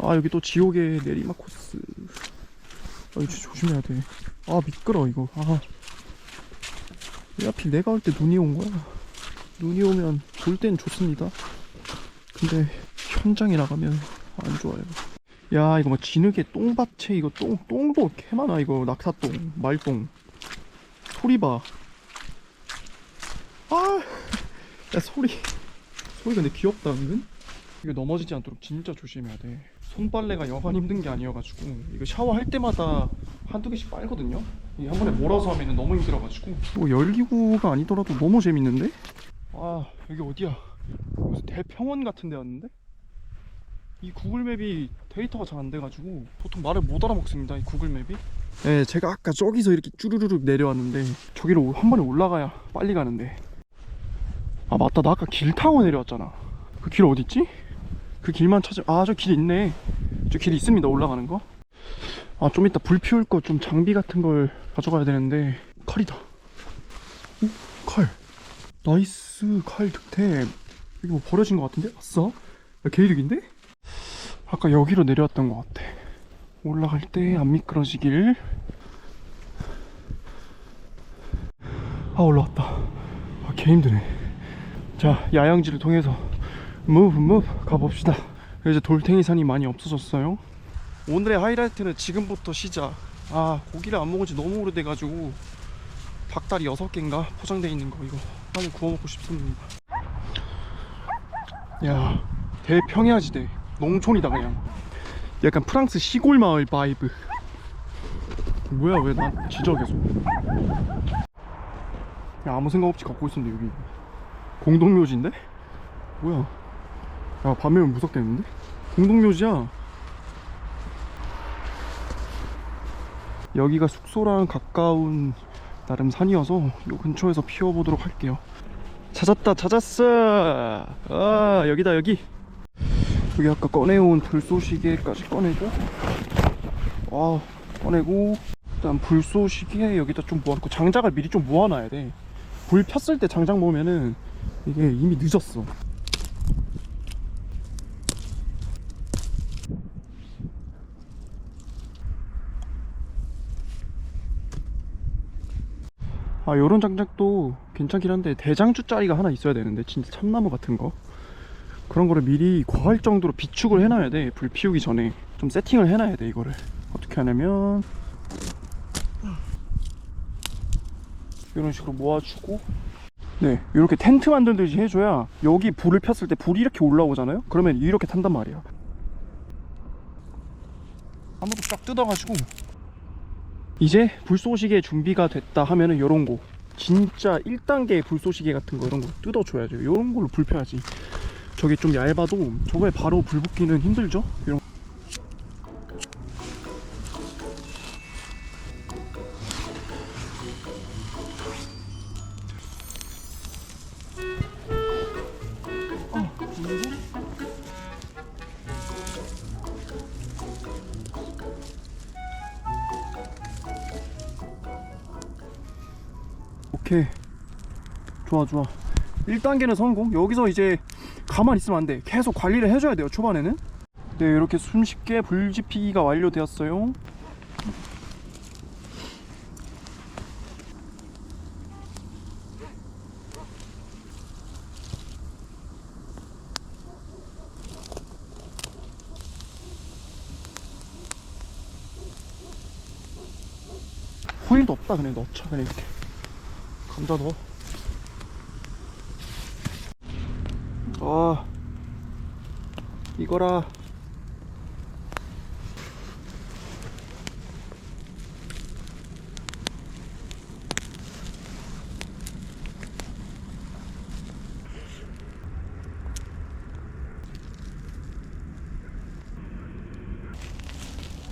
아 여기 또 지옥의 내리막 코스. 아 이거 조심해야 돼아 미끄러 이거. 아왜 하필 내가 올 때 눈이 온 거야? 눈이 오면 볼 땐 좋습니다. 근데 현장에 나가면 안 좋아요. 야 이거 뭐 진흙에 똥밭에 이거 똥 똥도 개 많아 이거. 낙사똥 말똥 소리 봐아 야 소리. 소리 근데 귀엽다 은근? 이거 넘어지지 않도록 진짜 조심해야 돼 손빨래가 여간 힘든 게 아니어가지고 이거 샤워할 때마다 한두 개씩 빨거든요. 이게 한 번에 몰아서 하면 너무 힘들어가지고. 뭐 열기구가 아니더라도 너무 재밌는데? 아 여기 어디야? 무슨 대평원 같은 데였는데? 이 구글맵이 데이터가 잘 안 돼가지고 보통 말을 못 알아먹습니다 이 구글맵이. 네 제가 아까 저기서 이렇게 쭈르르륵 내려왔는데 저기로 한 번에 올라가야 빨리 가는데. 아 맞다. 나 아까 길 타고 내려왔잖아. 그 길 어딨지? 그 길만 찾아 아저 길 있네. 저길 있습니다 올라가는 거 아 좀 이따 불 피울 거 좀 장비 같은 걸 가져가야 되는데. 칼이다. 오? 칼. 나이스 칼 득템. 여기 뭐 버려진 거 같은데? 아싸? 야, 개이득인데? 아까 여기로 내려왔던 것 같아. 올라갈 때 안 미끄러지길. 아 올라왔다. 아 개 힘드네. 자 야영지를 통해서 무브 무브 가봅시다. 이제 돌탱이 산이 많이 없어졌어요? 오늘의 하이라이트는 지금부터 시작. 아 고기를 안 먹은 지 너무 오래돼가지고 닭다리 6개인가 포장돼 있는 거 이거 빨리 구워 먹고 싶습니다. 야 대평야지대. 농촌이다 그냥. 약간 프랑스 시골 마을 바이브. 뭐야 왜난 지져 계속. 야 아무 생각 없이 걷고 있었는데 여기. 공동묘지인데? 뭐야 야 밤에 오면 무섭겠는데? 공동묘지야. 여기가 숙소랑 가까운 나름 산이어서 요 근처에서 피워보도록 할게요. 찾았다 찾았어! 아 여기다 여기. 여기 아까 꺼내온 불쏘시개까지 꺼내고. 아 꺼내고. 일단 불쏘시개 여기다 좀 모아놓고 장작을 미리 좀 모아놔야 돼불 폈을 때 장작 모으면은 이게 이미 늦었어 아 요런 장작도 괜찮긴 한데 대장주 짜리가 하나 있어야 되는데 진짜 참나무 같은 거. 그런 거를 미리 과할 정도로 비축을 해놔야 돼. 불 피우기 전에. 좀 세팅을 해놔야 돼 이거를. 어떻게 하냐면 이런 식으로 모아주고. 네 이렇게 텐트 만들듯이 해줘야 여기 불을 폈을 때 불이 이렇게 올라오잖아요? 그러면 이렇게 탄단 말이야. 한번더 쫙 뜯어가지고 이제 불쏘시개 준비가 됐다 하면은 이런 거 진짜 1단계 불쏘시개 같은 거 이런 거 뜯어줘야죠. 이런 걸로 불 펴야지. 저게 좀 얇아도 저거에 바로 불 붙기는 힘들죠? 이런 오케이. 좋아 좋아. 1단계는 성공. 여기서 이제 가만히 있으면 안돼. 계속 관리를 해줘야 돼요 초반에는. 네 이렇게 숨쉽게 불지피기가 완료되었어요. 호일도 없다 그냥 넣자 그냥 이렇게 감자 넣어 아 이거라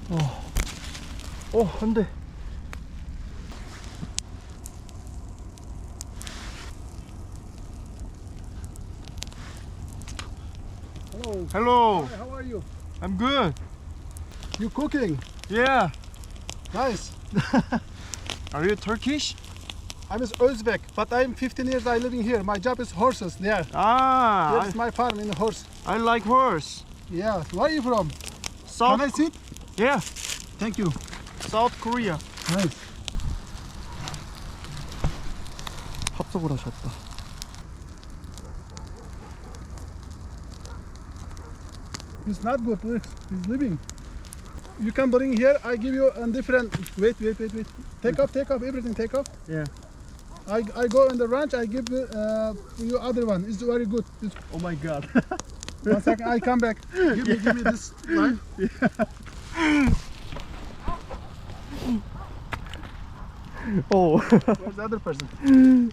어, 어, 안 돼. Hello. Hello, Hi, how are you? I'm good. You cooking? Yeah. Nice. Are you Turkish? I'm is Uzbek, but I'm 15 years I living here. My job is horses there. Ah, Here's my farm in the horse. I, I like horse. Yeah. Where are you from? South. Can I sit? Yeah. Thank you. South Korea. Nice. 합석을 하셨다. It's not good. He's living. You can bring here. I give you a different. Wait, wait, wait, wait. Take off, take off, everything. Take off. Yeah. I, I go in the ranch. I give uh, you other one. It's very good. It's, Oh my god. one second. I come back. Give me, give me this line. 어, Where's the other person?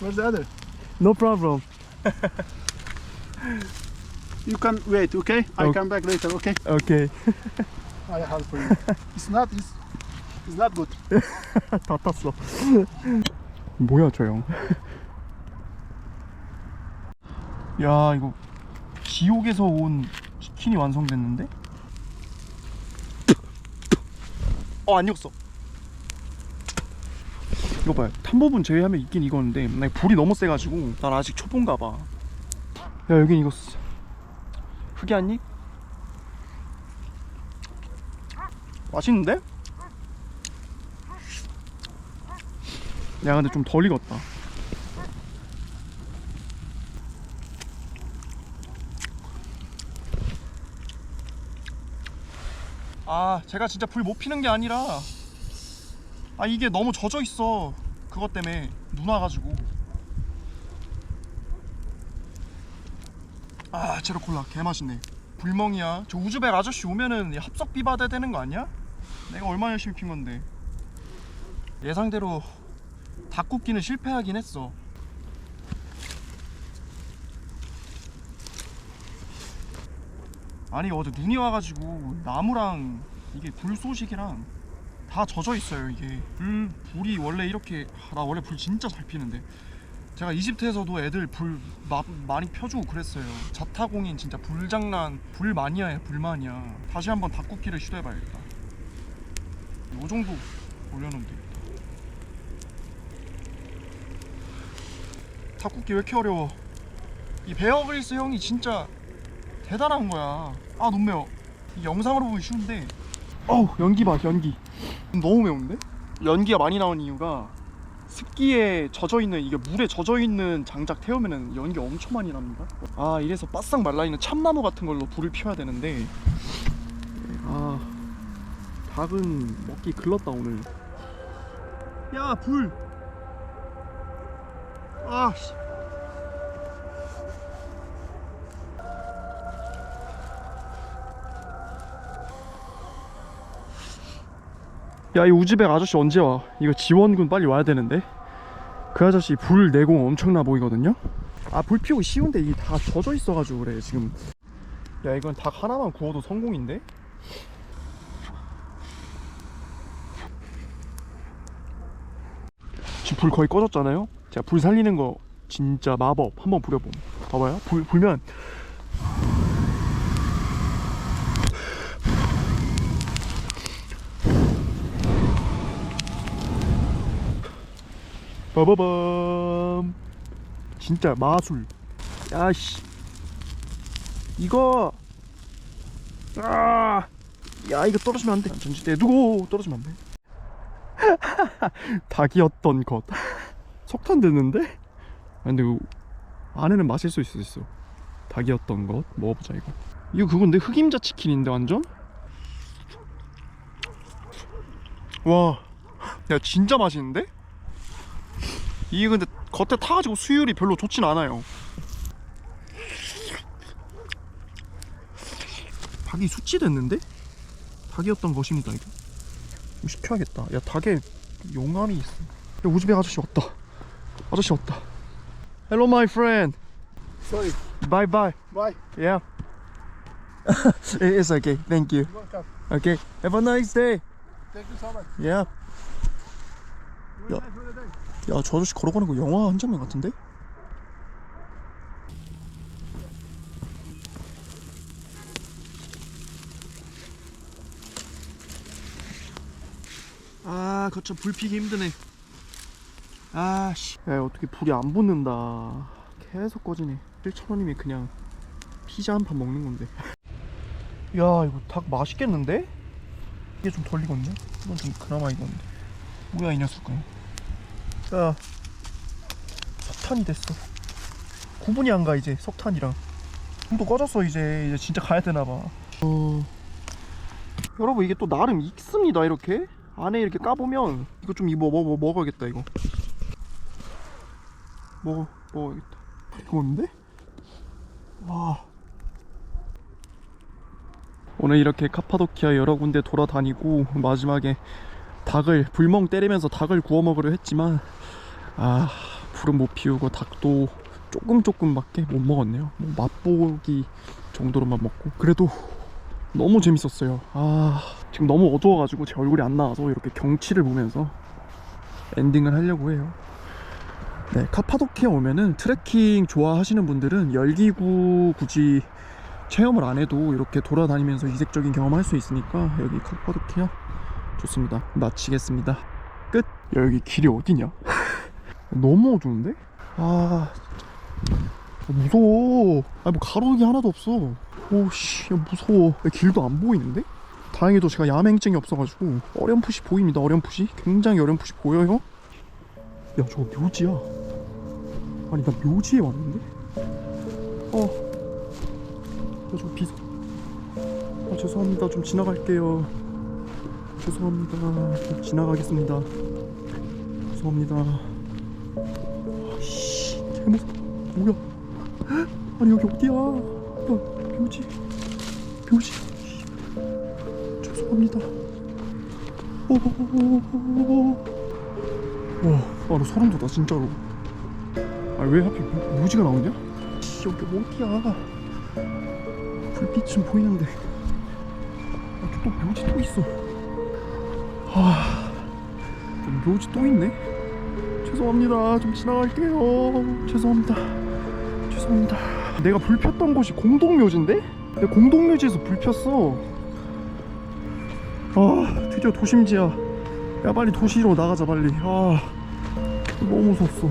Where's the other? no problem. You can wait, okay? I Okay. come back later, okay? 오케이. I help you. it's not. It's, it's not good. 다 탔어. 뭐야 저 형. 야 이거 지옥에서 온 치킨이 완성됐는데? 어 아니었어. 이거 봐요. 탄법은 제외하면 있긴 이거는데 나 불이 너무 세가지고 난 아직 초보인가 봐. 야 여긴 이거 쓰- 흑이 한 입? 맛있는데? 야 근데 좀 덜 익었다 아 제가 진짜 불 못 피는 게 아니라 아 이게 너무 젖어 있어 그것 때문에 눈 와가지고 아 제로콜라. 개맛있네. 불멍이야. 저 우즈벡 아저씨 오면은 합석 비 받아야 되는 거 아니야? 내가 얼마나 열심히 핀 건데. 예상대로 닭굽기는 실패하긴 했어. 아니 어제 눈이 와가지고 나무랑 이게 불쏘시개랑 다 젖어 있어요 이게. 불 불이 원래 이렇게 아, 나 원래 불 진짜 잘 피는데 제가 이집트에서도 애들 불 마, 많이 펴주고 그랬어요. 자타공인 진짜 불장난 불마니아야 불마니아 다시 한번 닭굽기를 시도해봐야겠다. 요 정도 올려놓으면 되겠다. 닭굽기 왜 이렇게 어려워? 이 베어그릴스 형이 진짜 대단한 거야. 아 너무 매워. 이 영상으로 보기 쉬운데. 어우 연기 봐 연기. 너무 매운데? 연기가 많이 나온 이유가 습기에 젖어 있는 이게 물에 젖어 있는 장작 태우면은 연기 엄청 많이 납니다. 아 이래서 바싹 말라 있는 참나무 같은 걸로 불을 피워야 되는데 아 닭은 먹기 글렀다 오늘. 야 불. 아 씨. 야, 이 우즈벡 아저씨 언제 와? 이거 지원군 빨리 와야 되는데. 그 아저씨 불 내공 엄청나 보이거든요. 아, 불 피우기 쉬운데 이게 다 젖어 있어가지고 그래 지금. 야, 이건 닭 하나만 구워도 성공인데. 지금 불 거의 꺼졌잖아요. 제가 불 살리는 거 진짜 마법 한번 부려봄. 봐봐요. 불 불면 빠바밤. 진짜 마술. 야씨. 이거. 아, 야 이거 떨어지면 안돼. 전지대 두고 떨어지면 안돼. 닭이었던 것. 석탄 됐는데? 아, 근데 이거 안에는 마실 수수 있어. 닭이었던 것. 먹어보자 이거. 이거 그건데 흑임자 치킨인데 완전? 와야 진짜 맛있는데? 이게 근데 겉에 타가지고 수율이 별로 좋진 않아요. 닭이 수치됐는데? 닭이었던 것입니다 이거. 시켜야겠다. 야 닭에 용암이 있어. 야 우즈벡 아저씨 왔다. 아저씨 왔다. Hello my friend. Sorry. Bye bye. Bye. Yeah. It's okay. Thank you. Welcome. Okay. Have a nice day. Thank you so much. Yeah. Yeah. 야 저 아저씨 걸어가는 거 영화 한 장면 같은데? 아 거쳐 불 피기 힘드네. 아씨. 야 어떻게 불이 안 붙는다. 계속 꺼지네. 1,000원이면 그냥 피자 한 판 먹는 건데. 야 이거 닭 맛있겠는데? 이게 좀 덜 익었네? 이건 좀 그나마 익었는데 뭐야 이 녀석은 야 석탄이 됐어. 구분이 안 가 이제 석탄이랑. 또 꺼졌어 이제. 이제 진짜 가야 되나 봐. 어... 여러분 이게 또 나름 익습니다 이렇게. 안에 이렇게 까보면 이거 좀 이거 먹어 먹어야겠다 이거. 먹어 먹어야겠다. 이거인데? 와. 오늘 이렇게 카파도키아 여러 군데 돌아다니고 마지막에 닭을 불멍 때리면서 닭을 구워 먹으려 했지만 아 불은 못 피우고 닭도 조금 조금밖에 못 먹었네요. 뭐 맛보기 정도로만 먹고. 그래도 너무 재밌었어요. 아 지금 너무 어두워가지고 제 얼굴이 안 나와서 이렇게 경치를 보면서 엔딩을 하려고 해요. 네 카파도키아 오면은 트레킹 좋아하시는 분들은 열기구 굳이 체험을 안 해도 이렇게 돌아다니면서 이색적인 경험을 할수 있으니까 여기 카파도키아 좋습니다. 마치겠습니다. 끝. 야, 여기 길이 어디냐? 너무 어두운데? 아, 진짜. 무서워. 아, 뭐 가로등이 하나도 없어. 오씨, 야, 무서워. 야, 길도 안 보이는데? 다행히도 제가 야맹증이 없어가지고 어렴풋이 보입니다. 어렴풋이 굉장히 어렴풋이 보여요. 야, 저거 묘지야. 아니, 나 묘지에 왔는데? 어. 어, 저 비서. 아, 죄송합니다. 좀 지나갈게요. 죄송합니다. 좀 지나가겠습니다. 죄송합니다. 아씨, 개무서. 뭐야? 헉, 아니 여기 어디야? 야, 묘지. 씨. 죄송합니다. 오오오오오. 와, 아, 나 소름 돋아 진짜로. 아, 왜 하필 묘- 묘지가 나오냐? 씨, 여기 어디야? 불빛 좀 보이는데 아, 또 묘지 또 있어 아 묘지 또 있네? 죄송합니다. 좀 지나갈게요. 죄송합니다. 죄송합니다. 내가 불 폈던 곳이 공동묘지인데? 내가 공동묘지에서 불 폈어. 아 드디어 도심지야. 야 빨리 도시로 나가자 빨리. 아 너무 무섭어